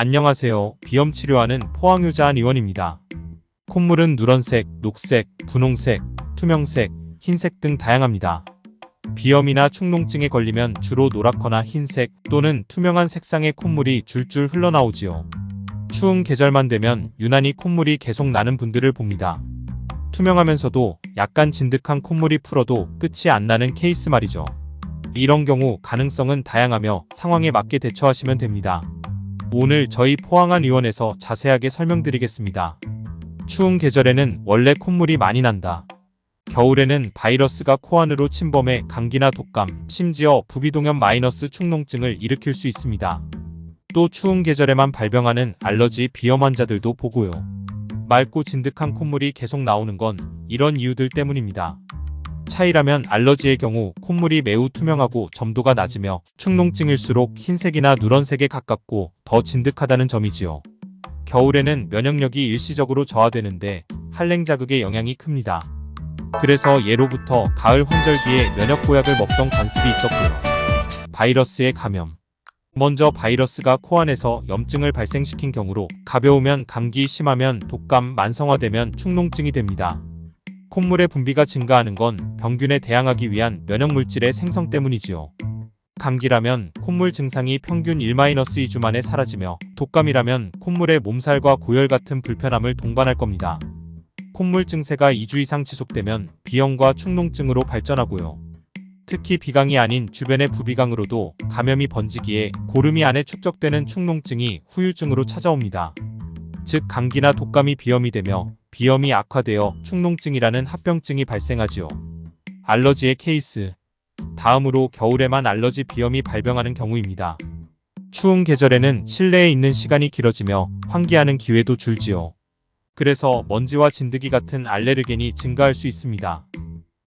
안녕하세요. 비염 치료하는 포항유자한 의원입니다. 콧물은 누런색, 녹색, 분홍색, 투명색, 흰색 등 다양합니다. 비염이나 축농증에 걸리면 주로 노랗거나 흰색 또는 투명한 색상의 콧물이 줄줄 흘러나오지요. 추운 계절만 되면 유난히 콧물이 계속 나는 분들을 봅니다. 투명하면서도 약간 진득한 콧물이 풀어도 끝이 안 나는 케이스 말이죠. 이런 경우 가능성은 다양하며 상황에 맞게 대처하시면 됩니다. 오늘 저희 포항한 의원에서 자세하게 설명드리겠습니다. 추운 계절에는 원래 콧물이 많이 난다. 겨울에는 바이러스가 코 안으로 침범해 감기나 독감, 심지어 부비동염 마이너스 축농증을 일으킬 수 있습니다. 또 추운 계절에만 발병하는 알러지 비염 환자들도 보고요. 맑고 진득한 콧물이 계속 나오는 건 이런 이유들 때문입니다. 차이라면 알러지의 경우 콧물이 매우 투명하고 점도가 낮으며 축농증일수록 흰색이나 누런색에 가깝고 더 진득하다는 점이지요. 겨울에는 면역력이 일시적으로 저하되는데 한랭 자극의 영향이 큽니다. 그래서 예로부터 가을 환절기에 면역 보약을 먹던 관습이 있었고요. 바이러스의 감염. 먼저 바이러스가 코 안에서 염증을 발생시킨 경우로 가벼우면 감기, 심하면 독감, 만성화되면 축농증이 됩니다. 콧물의 분비가 증가하는 건 병균에 대항하기 위한 면역 물질의 생성 때문이지요. 감기라면 콧물 증상이 평균 1-2주 만에 사라지며 독감이라면 콧물의 몸살과 고열 같은 불편함을 동반할 겁니다. 콧물 증세가 2주 이상 지속되면 비염과 축농증으로 발전하고요. 특히 비강이 아닌 주변의 부비강으로도 감염이 번지기에 고름이 안에 축적되는 축농증이 후유증으로 찾아옵니다. 즉 감기나 독감이 비염이 되며 비염이 악화되어 축농증이라는 합병증이 발생하지요. 알러지의 케이스. 다음으로 겨울에만 알러지 비염이 발병하는 경우입니다. 추운 계절에는 실내에 있는 시간이 길어지며 환기하는 기회도 줄지요. 그래서 먼지와 진드기 같은 알레르겐이 증가할 수 있습니다.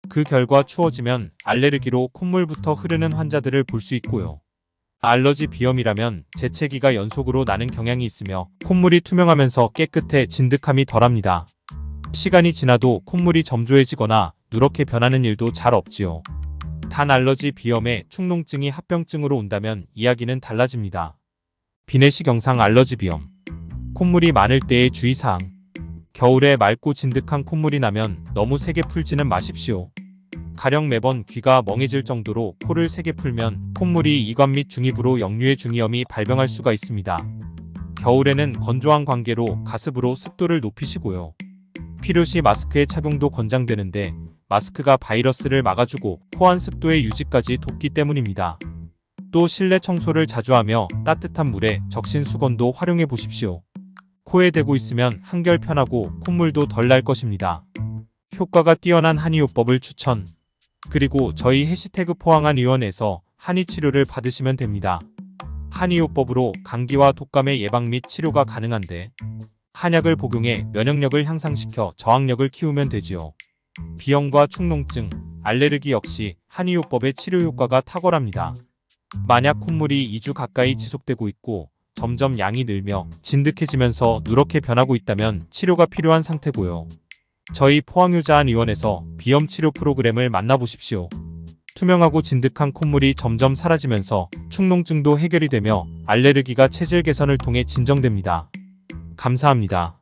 그 결과 추워지면 알레르기로 콧물부터 흐르는 환자들을 볼 수 있고요. 알러지 비염이라면 재채기가 연속으로 나는 경향이 있으며 콧물이 투명하면서 깨끗해 진득함이 덜합니다. 시간이 지나도 콧물이 점조해지거나 누렇게 변하는 일도 잘 없지요. 단 알러지 비염에 축농증이 합병증으로 온다면 이야기는 달라집니다. 비내시경상 알러지 비염. 콧물이 많을 때의 주의사항. 겨울에 맑고 진득한 콧물이 나면 너무 세게 풀지는 마십시오. 가령 매번 귀가 멍해질 정도로 코를 세게 풀면 콧물이 이관 및 중입으로 역류의 중이염이 발병할 수가 있습니다. 겨울에는 건조한 관계로 가습으로 습도를 높이시고요. 필요시 마스크의 착용도 권장되는데 마스크가 바이러스를 막아주고 포안 습도의 유지까지 돕기 때문입니다. 또 실내 청소를 자주 하며 따뜻한 물에 적신 수건도 활용해 보십시오. 코에 대고 있으면 한결 편하고 콧물도 덜 날 것입니다. 효과가 뛰어난 한의요법을 추천. 그리고 저희 해시태그 포항한 의원에서 한의 치료를 받으시면 됩니다. 한의요법으로 감기와 독감의 예방 및 치료가 가능한데 한약을 복용해 면역력을 향상시켜 저항력을 키우면 되지요. 비염과 축농증, 알레르기 역시 한의요법의 치료 효과가 탁월합니다. 만약 콧물이 2주 가까이 지속되고 있고 점점 양이 늘며 진득해지면서 누렇게 변하고 있다면 치료가 필요한 상태고요. 저희 포항유자한 의원에서 비염 치료 프로그램을 만나보십시오. 투명하고 진득한 콧물이 점점 사라지면서 축농증도 해결이 되며 알레르기가 체질 개선을 통해 진정됩니다. 감사합니다.